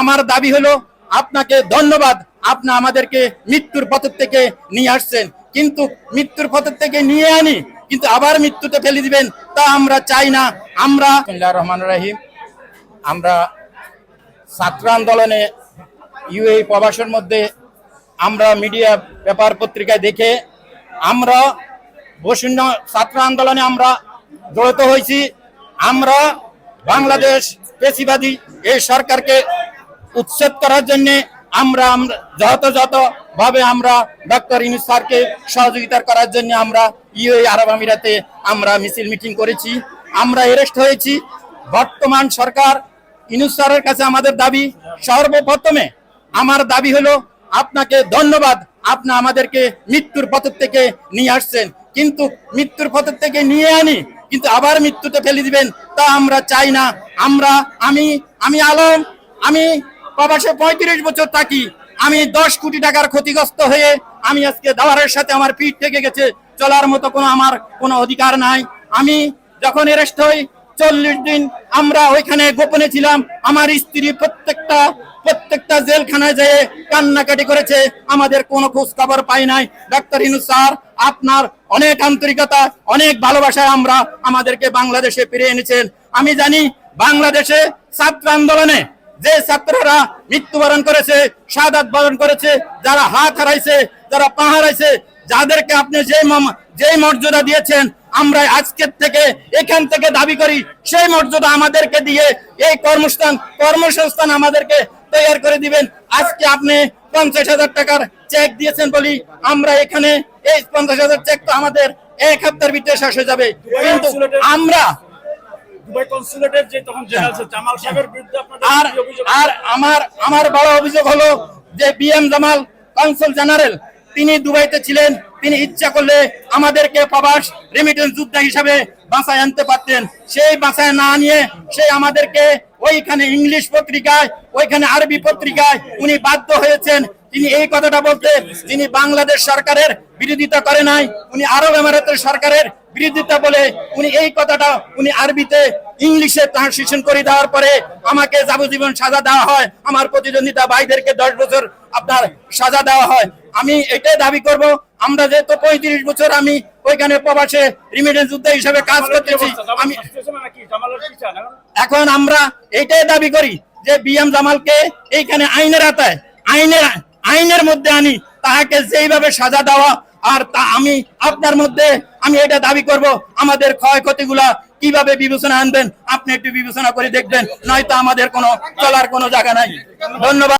আমার দাবি হলো, আপনাকে ধন্যবাদ, আপনি আমাদেরকে মৃত্যুর পথ থেকে নিয়ে আসছেন। কিন্তু মৃত্যুর পথ থেকে নিয়ে আনি, কিন্তু আবার মৃত্যুতে ফেলে দিবেন, তা আমরা চাই না। আমরা রহমান রাহিম। আমরা ছাত্র আন্দোলনে ইউএই প্রবাসের মধ্যে আমরা মিডিয়া পেপার পত্রিকায় দেখে আমরা বসুন্য ছাত্র আন্দোলনে আমরা জড়িত হয়েছি। আমরা বাংলাদেশ পেশিবাদী এই সরকারকে উচ্ছেদ করার জন্য আমরা আমরা যথাযথ ভাবে আমরা ডক্টর ইনুস স্যারকে সহযোগিতা করার জন্য আমরা ইউএই আরব আমিরাতে আমরা মিছিল মিটিং করেছি। আমরা এরেস্ট হয়েছি। বর্তমান সরকার ইনুস স্যারের কাছে আমাদের দাবি, সর্বপ্রথমে আমার দাবি হলো, আপনাকে ধন্যবাদ, আপনি আমাদেরকে মৃত্যুর পথ থেকে নিয়ে আসছেন। কিন্তু মৃত্যুর পথ থেকে নিয়ে আনি, কিন্তু আবার মৃত্যুতে ফেলে দিবেন, তা আমরা চাই না। আমরা, আমি আমি আলম, আমি প্রবাসে পঁয়ত্রিশ বছর থাকি। আমি দশ কোটি টাকার ক্ষতিগ্রস্ত হয়ে আমি আজকে দাওয়ারের সাথে আমার পিঠ থেকে গেছে। চলার মতো কোনো আমার কোনো অধিকার নাই। আমি যখন এরেস্ট হই, চল্লিশ দিন আমরা ওইখানে গোপনে ছিলাম। আমার স্ত্রী প্রত্যেকটা প্রত্যেকটা জেলখানায় যেয়ে কান্নাকাটি করেছে। আমাদের কোনো খোঁজ খবর পাই নাই। ডাক্তার ইনু স্যার, আপনার অনেক আন্তরিকতা, অনেক ভালোবাসায় আমরা আমাদেরকে বাংলাদেশে ফিরে এনেছেন। আমি জানি বাংলাদেশে ছাত্র আন্দোলনে যে ছাত্ররা মৃত্যুবরণ করেছে শাহাদাত বরণ করেছে যারা হাত হারাইছে যারা পা হারাইছে যাদেরকে আপনি যে যেই মর্যাদা দিয়েছেন আমরা আজকের থেকে এখান থেকে দাবি করি সেই মর্যাদা আমাদেরকে দিয়ে এই কর্মস্থান কর্মসংস্থান আমাদেরকে তৈরি করে দিবেন। আজকে আপনি পঞ্চাশ হাজার টাকার চেক দিয়েছেন বলি আমরা এখানে এই পঞ্চাশ হাজার চেক তো আমাদের এক সপ্তাহের ভিতরে শেষ হয়ে যাবে। কিন্তু আমরা দুবাই কনসুলেটের যে তখন জেনারেল জামাল সাহেবের বিরুদ্ধে আপনাদের আর আর আমার আমার বড় অভিযোগ হলো যে বিএম জামাল কনসুল জেনারেল তিনি দুবাইতে ছিলেন তিনি ইচ্ছা করলে আমাদেরকে প্রবাস রেমিটেন্স যোদ্ধা হিসাবে বাসায় আনতে পারতেন। সেই বাসায় না নিয়ে সে আমাদেরকে ওইখানে ইংলিশ পত্রিকায় ওইখানে আরবি পত্রিকায় উনি বাধ্য হয়েছেন তিনি এই কথাটা বলতে তিনি বাংলাদেশ সরকারের বিরোধিতা করে নাই উনি আরব এমারাতের সরকারের বিরোধিতা বলে উনি এই কথাটা উনি আরবিতে ইংলিশে ট্রান্সলেশন করে দেওয়ার পরে আমাকে যাবজ্জীবন সাজা দেওয়া হয় আমার প্রতিদ্বন্দ্বিতা ভাইদেরকে দশ বছর আপনার সাজা দেওয়া হয় আমি এটাই দাবি করব আমরা যেহেতু পঁয়ত্রিশ বছর আমি ওইখানে প্রবাসে রিমিটেন্স যোদ্ধা হিসেবে কাজ করতেছি আমি চান এখন? আমরা এটাই দাবি করি যে বিএম জামালকে এইখানে আইনের আতায় আইনের আইনের মধ্যে আনি, তাহাকে যেইভাবে সাজা দেওয়া, আর তা আমি আপনার মধ্যে, আমি এটা দাবি করব, আমাদের ক্ষয়ক্ষতিগুলা কীভাবে বিবেচনা আনবেন, আপনি একটু বিবেচনা করে দেখবেন, নয়তো আমাদের কোনো চলার কোনো জায়গা নাই। ধন্যবাদ।